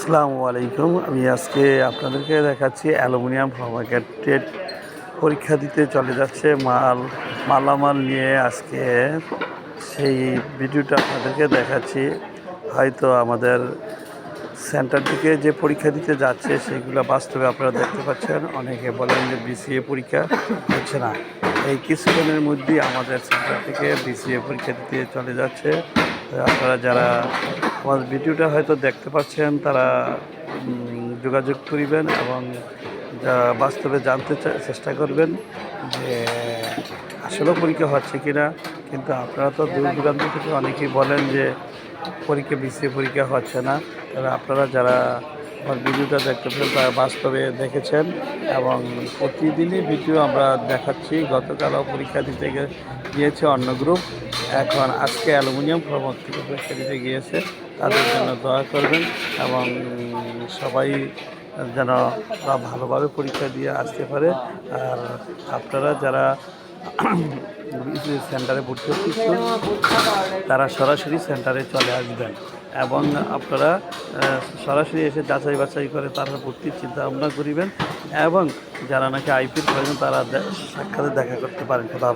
আসসালামু আলাইকুম। আমি আজকে আপনাদেরকে দেখাচ্ছি অ্যালুমিনিয়াম ফার্মাকেটের পরীক্ষা দিতে চলে যাচ্ছে মাল, মালামাল নিয়ে আজকে। সেই ভিডিওটা আপনাদেরকে দেখাচ্ছি। হয়তো আমাদের সেন্টার থেকে যে পরীক্ষা দিতে যাচ্ছে সেগুলো বাস্তবে আপনারা দেখতে পাচ্ছেন। অনেকে বলেন যে বিসিএ পরীক্ষা হচ্ছে না। এই কিছুদিনের মধ্যেই আমাদের সেন্টার থেকে বিসিএ পরীক্ষা দিতে চলে যাচ্ছে। আপনারা যারা আমার ভিডিওটা হয়তো দেখতে পাচ্ছেন, তারা যোগাযোগ করিবেন এবং যা বাস্তবে জানতে চেষ্টা করবেন যে আসলেও পরীক্ষা হচ্ছে কিনা। কিন্তু আপনারা তো দূর দূরান্ত থেকে অনেকেই বলেন যে পরীক্ষা বিসিএ পরীক্ষা হচ্ছে না। তবে আপনারা যারা আমার ভিডিওটা দেখতে পেলেন তারা বাস্তবে দেখেছেন এবং প্রতিদিনই ভিডিও আমরা দেখাচ্ছি। গতকালও পরীক্ষা দিতে গিয়েছে অন্য গ্রুপ। এখন আজকে অ্যালুমিনিয়াম ফর্মক পরীক্ষা দিতে গিয়েছে। তাদের জন্য দয়া করবেন এবং সবাই যেন ভালোভাবে পরীক্ষা দিয়ে আসতে পারে। আর আপনারা যারা সেন্টারে ভর্তি হচ্ছে তারা সরাসরি সেন্টারে চলে আসবেন এবং আপনারা সরাসরি এসে যাচাই বাছাই করে তারা ভর্তির চিন্তা ভাবনা করিবেন এবং যারা নাকি আইপির প্রয়োজন তারা সাক্ষাতে দেখা করতে পারেন। খোদা